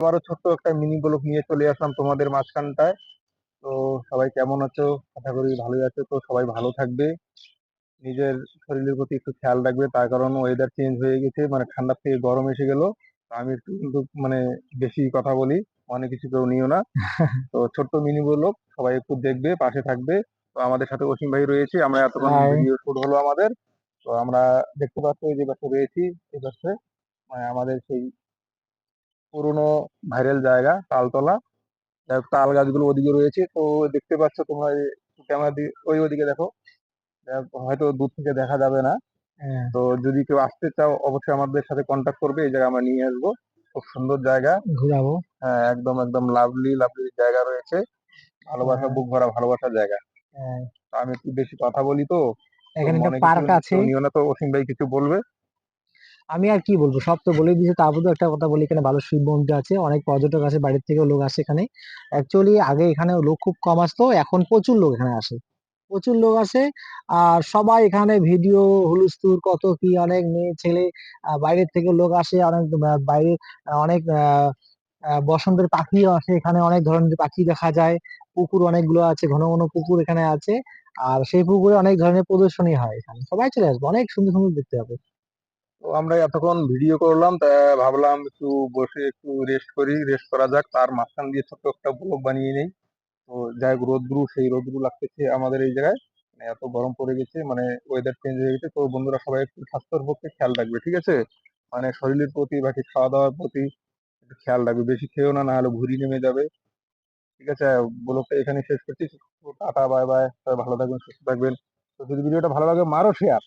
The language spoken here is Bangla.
আবারও ছোট্ট একটা মিনি ব্লগ নিয়ে চলে আসলাম তোমাদের মাঝখানটায়। তো সবাই কেমন আছো? আশা করি ভালোই আছো। তো সবাই ভালো থাকবে। নিজের শরীরের প্রতি একটু খেয়াল রাখবে। তার কারণ ওয়েদার চেঞ্জ হয়ে গেছে। মানে ঠান্ডা থেকে গরম এসে গেল। আমি একটু কিন্তু মানে বেশি কথা বলি। অনেক কিছু কেউ নিও না। তো ছোট্ট মিনি ব্লগ সবাই একটু দেখবে পাশে থাকবে। তো আমাদের সাথে অসীম ভাই রয়েছে। আমরা এতক্ষণ ভিডিও শুট হলো আমাদের। তো আমরা দেখতে পাচ্ছি এই যে পাশে রয়েছি। এই পাশে মানে আমাদের সেই পুরনো ভাইরাল জায়গা তালতলা। হোক, তাল গাছগুলো ওদিকে রয়েছে। তো দেখতে পাচ্ছ তোমরা ক্যামেরা দিয়ে ওই ওদিকে দেখো। হয়তো দূর থেকে দেখা যাবে না। হ্যাঁ। তো যদি কেউ আসতে চাও অবশ্যই আমাদের সাথে কন্ট্যাক্ট করবে। এই জায়গায় আমরা নিয়ে আসব। খুব সুন্দর জায়গা। ঘুরাবো। হ্যাঁ একদম একদম লাভলি লাভলি জায়গা রয়েছে। ভালোবাসা হ্যাঁ। বুক ভরা ভালোবাসার জায়গা। হ্যাঁ, আমি একটু বেশি কথা বলি তো। এখানে পার্ক আছে। নিও না তো অসীম ভাই কিছু বলবে। আমি আর কি বলব? সব তো বলে দিয়েছে। তারপর একটা কথা বলি, এখানে ভালো শিব মন্দির আছে, অনেক পর্যটক আসে বাইরের থেকেও লোক আসে এখানে। অ্যাকচুয়ালি আগে এখানে লোক খুব কম আসতো, এখন প্রচুর লোক এখানে আসে। প্রচুর লোক আসে, আর সবাই এখানে ভিডিও, হুলস্থুল, কত কি, অনেক মেয়ে, ছেলে বাইরের থেকে লোক আসে, অনেক বাইরে অনেক বসন্তের পাখিও আসে এখানে, অনেক ধরনের পাখি দেখা যায়। পুকুর অনেকগুলো আছে, ঘন ঘন পুকুর এখানে আছে, আর সেই পুকুরে অনেক ধরনের প্রদর্শনী হয় এখানে। সবাই চলে আসবে, অনেক সুন্দর সুন্দর দেখতে হবে। তো আমরা এতক্ষণ ভিডিও করলাম, তা ভাবলাম একটু বসে একটু রেস্ট করি রেস্ট করা যাক। তার মাঝখান দিয়ে ছোট্ট একটা ব্লগ বানিয়ে নেই। তো যাই হোক, রোদ্রু, সেই রোদ্রু লাগতেছে আমাদের এই জায়গায়। মানে এত গরম পড়ে গেছে মানে ওয়েদার চেঞ্জ হয়ে গেছে। তো বন্ধুরা সবাই একটু স্বাস্থ্যের পক্ষে খেয়াল রাখবে, ঠিক আছে? মানে শরীরের প্রতি বাকি খাওয়া দাওয়ার প্রতি একটু খেয়াল রাখবে। বেশি খেয়েও না না হলে ভুঁড়ি নেমে যাবে। ঠিক আছে? ব্লগটা এখানে শেষ করছি। Tata, bye bye. সবাই ভালো থাকবেন, সুস্থ থাকবেন। তো যদি ভিডিওটা ভালো লাগে, মারো শেয়ার